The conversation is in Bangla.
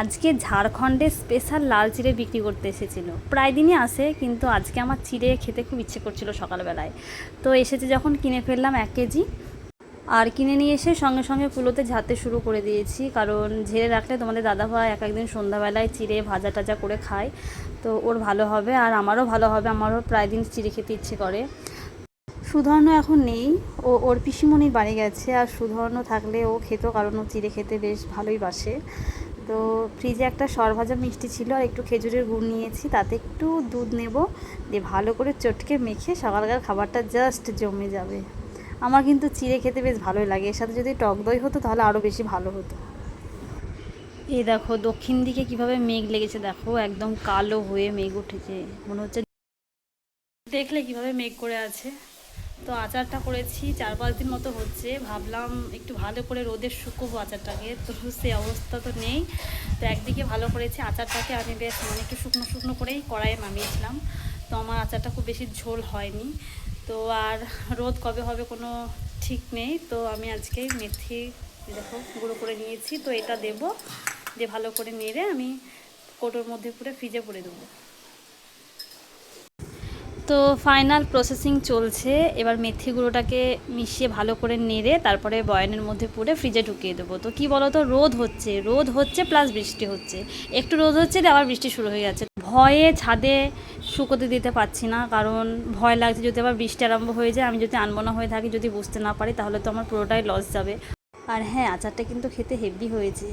আজকে ঝাড়খণ্ডে স্পেশাল লাল চিড়ে বিক্রি করতে এসেছিল। প্রায় দিনই আসে, কিন্তু আজকে আমার চিড়ে খেতে খুব ইচ্ছে করছিল সকালবেলায়। তো এসেছে যখন কিনে ফেললাম এক কেজি। আর কিনে নিয়ে এসে সঙ্গে সঙ্গে কুলোতে ঝাড়তে শুরু করে দিয়েছি, কারণ ঝেড়ে রাখলে তোমাদের দাদা ভাই এক একদিন সন্ধ্যাবেলায় চিড়ে ভাজা টাজা করে খায়। তো ওর ভালো হবে, আর আমারও ভালো হবে, আমারও প্রায় দিন চিড়ে খেতে ইচ্ছে করে। সুধর্ণ এখন নেই, ও ওর পিসিমণির বাড়ি গেছে, আর সুধর্ণ থাকলে ও খেত, কারণ ও চিড়ে খেতে বেশ ভালোই বাসে। তো ফ্রিজে একটা সরভাজা মিষ্টি ছিল আর একটু খেজুরের গুড় নিয়েছি, তাতে একটু দুধ নেব। দিয়ে ভালো করে চটকে মেখে সকালকার খাবারটা জাস্ট জমে যাবে। আমার কিন্তু চিড়ে খেতে বেশ ভালোই লাগে। এর সাথে যদি টক দই হতো তাহলে আরও বেশি ভালো হতো। এই দেখো, দক্ষিণ দিকে কীভাবে মেঘ লেগেছে দেখো, একদম কালো হয়ে মেঘ উঠেছে। মনে হচ্ছে দেখলে কীভাবে মেঘ করে আছে। তো আচারটা করেছি, চার পাঁচ দিন মতো হচ্ছে। ভাবলাম একটু ভালো করে রোদে শুকোবো আচারটাকে, তো সে অবস্থা তো নেই। তো একদিকে ভালো করেছি আচারটাকে, আমি বেশ মানে শুকনো শুকনো করেই কড়াইয়ে নামিয়েছিলাম। তো আমার আচারটা খুব বেশি ঝোল হয়নি। তো আর রোদ কবে হবে কোনো ঠিক নেই। তো আমি আজকে মেথি দেখো গুঁড়ো করে নিয়েছি। তো এটা দেবো, দিয়ে ভালো করে নেড়ে আমি কোটোর মধ্যে পুরো ফ্রিজে পরে দেবো। তো ফাইনাল প্রসেসিং চলছে। এবার মেথি গুঁড়োটাকে মিশিয়ে ভালো করে নেড়ে তারপরে বয়ানের মধ্যে পুরে ফ্রিজে ঢুকিয়ে দেবো। তো কি বলো তো রোদ হচ্ছে রোদ হচ্ছে প্লাস বৃষ্টি হচ্ছে। একটু রোদ হচ্ছে আবার বৃষ্টি শুরু হয়ে যাচ্ছে। ভয়ে ছাদে শুকোতে দিতে পারছি না, কারণ ভয় লাগছে যদি আবার বৃষ্টি আরম্ভ হয়ে যায়, আমি যদি আনমনা হয়ে থাকি, যদি বুঝতে না পারি, তাহলে তো আমার পুরোটাই লস যাবে। আর হ্যাঁ আচারটা কিন্তু খেতে হেভি হয়েছে।